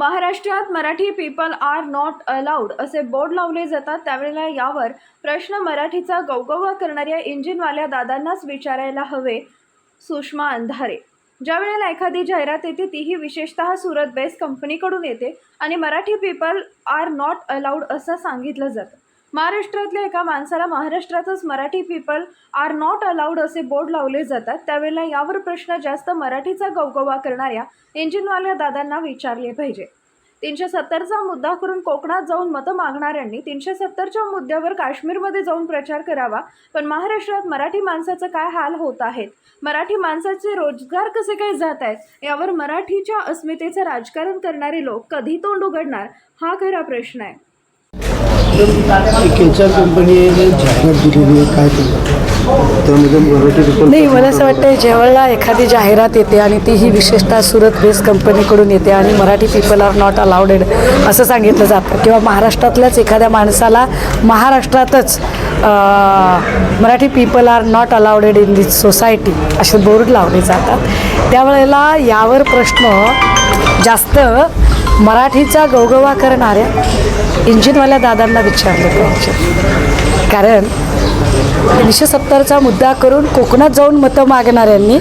महाराष्ट्रात Marathi people are not allowed असे board लावले जातात. त्यावेळेला यावर प्रश्न मराठीचा गवगवा करणाऱ्या इंजिनवाल्या दादांनाच विचारायला हवे. सुषमा अंधारे. ज्या वेळेला एखादी जाहिरात येते तीही विशेषतः सुरत बेस्ट कंपनीकडून येते आणि Marathi people are not allowed असं सांगितलं जातं. महाराष्ट्रातल्या एका माणसाला महाराष्ट्रातच Marathi people are not allowed असे बोर्ड लावले जातात. त्यावेळेला यावर प्रश्न जास्त मराठीचा गवगवा करणाऱ्या इंजिनवाल्या दादांना विचारले पाहिजे. तीनशे सत्तरचा मुद्दा करून कोकणात जाऊन मतं मागणाऱ्यांनी तीनशे सत्तरच्या मुद्द्यावर काश्मीरमध्ये जाऊन प्रचार करावा. पण महाराष्ट्रात मराठी माणसाचं काय हाल होत आहेत? मराठी माणसाचे रोजगार कसे काय जात आहेत? यावर मराठीच्या अस्मितेचं राजकारण करणारे लोक कधी तोंड उघडणार? हा खरा प्रश्न आहे. एक एच आर कंपनीने जाहिरात दिलेली आहे काय केलं त्यामध्ये मराठी नाही मला असं वाटतं ज्यावेळेला एखादी जाहिरात येते आणि ती ही विशेषतः सुरत बेस कंपनीकडून येते आणि Marathi people are not allowded असं सांगितलं जातं. किंवा महाराष्ट्रातल्याच एखाद्या माणसाला महाराष्ट्रातच Marathi people are not allowded in this society असे बोर्ड लावले जातात. त्यावेळेला यावर प्रश्न जास्त मराठीचा गवगवा करणाऱ्या इंजिनवाल्या दादांना विचारलं पाहिजे. कारण तीनशे सत्तरचा मुद्दा करून कोकणात जाऊन मतं मागणाऱ्यांनी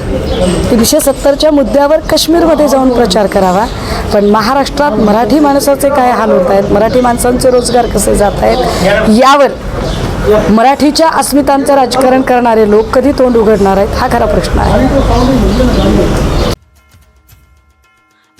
तीनशे सत्तरच्या मुद्द्यावर काश्मीरमध्ये जाऊन प्रचार करावा. पण महाराष्ट्रात मराठी माणसाचे काय हाल होत आहेत? मराठी माणसांचे रोजगार कसे जात आहेत? यावर मराठीच्या अस्मितांचं राजकारण करणारे लोक कधी तोंड उघडणार आहेत? हा खरा प्रश्न आहे.